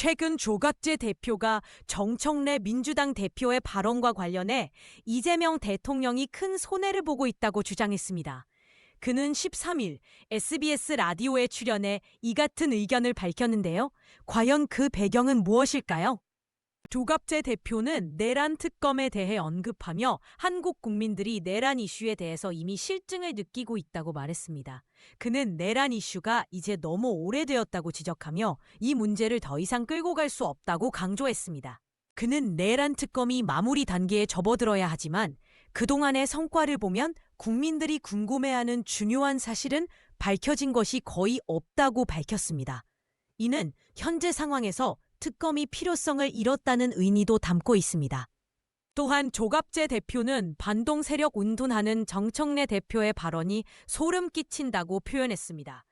최근 조갑재 대표가 정청래 민주당 대표의 발언과 관련해 이재명 대통령이 큰 손해를 보고 있다고 주장했습니다. 그는 13일 SBS 라디오에 출연해 이 같은 의견을 밝혔는데요. 과연 그 배경은 무엇일까요? 조갑재 대표는 내란 특검에 대해 언급하며 한국 국민들이 내란 이슈에 대해서 이미 실증을 느끼고 있다고 말했습니다. 그는 내란 이슈가 이제 너무 오래되었다고 지적하며 이 문제를 더 이상 끌고 갈 수 없다고 강조했습니다. 그는 내란 특검이 마무리 단계에 접어들어야 하지만 그동안의 성과를 보면 국민들이 궁금해하는 중요한 사실은 밝혀진 것이 거의 없다고 밝혔습니다. 이는 현재 상황에서 특검이 필요성을 잃었다는 의미도 담고 있습니다. 또한 조갑재 대표는 반동 세력 운둔하는 정청래 대표의 발언이 소름 끼친다고 표현했습니다.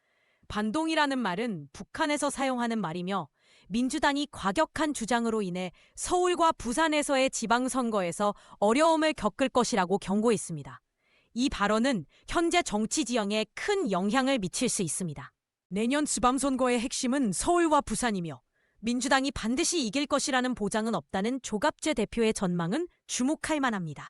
반동이라는 말은 북한에서 사용하는 말이며 민주당이 과격한 주장으로 인해 서울과 부산에서의 지방선거에서 어려움을 겪을 것이라고 경고했습니다. 이 발언은 현재 정치 지형에 큰 영향을 미칠 수 있습니다. 내년 지방선거의 핵심은 서울과 부산이며 민주당이 반드시 이길 것이라는 보장은 없다는 조갑재 대표의 전망은 주목할 만합니다.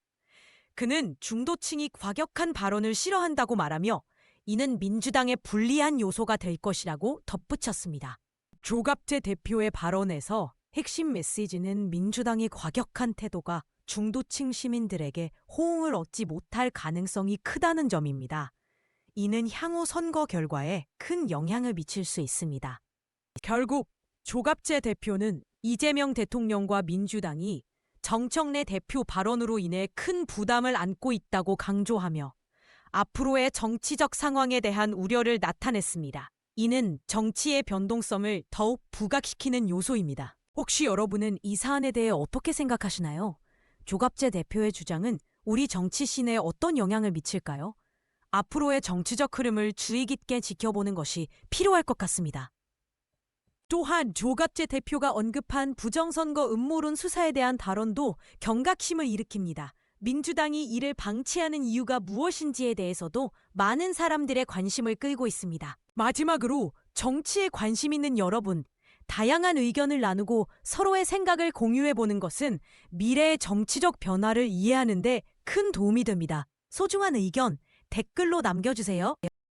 그는 중도층이 과격한 발언을 싫어한다고 말하며 이는 민주당의 불리한 요소가 될 것이라고 덧붙였습니다. 조갑재 대표의 발언에서 핵심 메시지는 민주당의 과격한 태도가 중도층 시민들에게 호응을 얻지 못할 가능성이 크다는 점입니다. 이는 향후 선거 결과에 큰 영향을 미칠 수 있습니다. 결국 조갑재 대표는 이재명 대통령과 민주당이 정청래 대표 발언으로 인해 큰 부담을 안고 있다고 강조하며 앞으로의 정치적 상황에 대한 우려를 나타냈습니다. 이는 정치의 변동성을 더욱 부각시키는 요소입니다. 혹시 여러분은 이 사안에 대해 어떻게 생각하시나요? 조갑재 대표의 주장은 우리 정치 씬에 어떤 영향을 미칠까요? 앞으로의 정치적 흐름을 주의 깊게 지켜보는 것이 필요할 것 같습니다. 또한 조갑재 대표가 언급한 부정선거 음모론 수사에 대한 발언도 경각심을 일으킵니다. 민주당이 이를 방치하는 이유가 무엇인지에 대해서도 많은 사람들의 관심을 끌고 있습니다. 마지막으로 정치에 관심 있는 여러분, 다양한 의견을 나누고 서로의 생각을 공유해 보는 것은 미래의 정치적 변화를 이해하는데 큰 도움이 됩니다. 소중한 의견 댓글로 남겨주세요.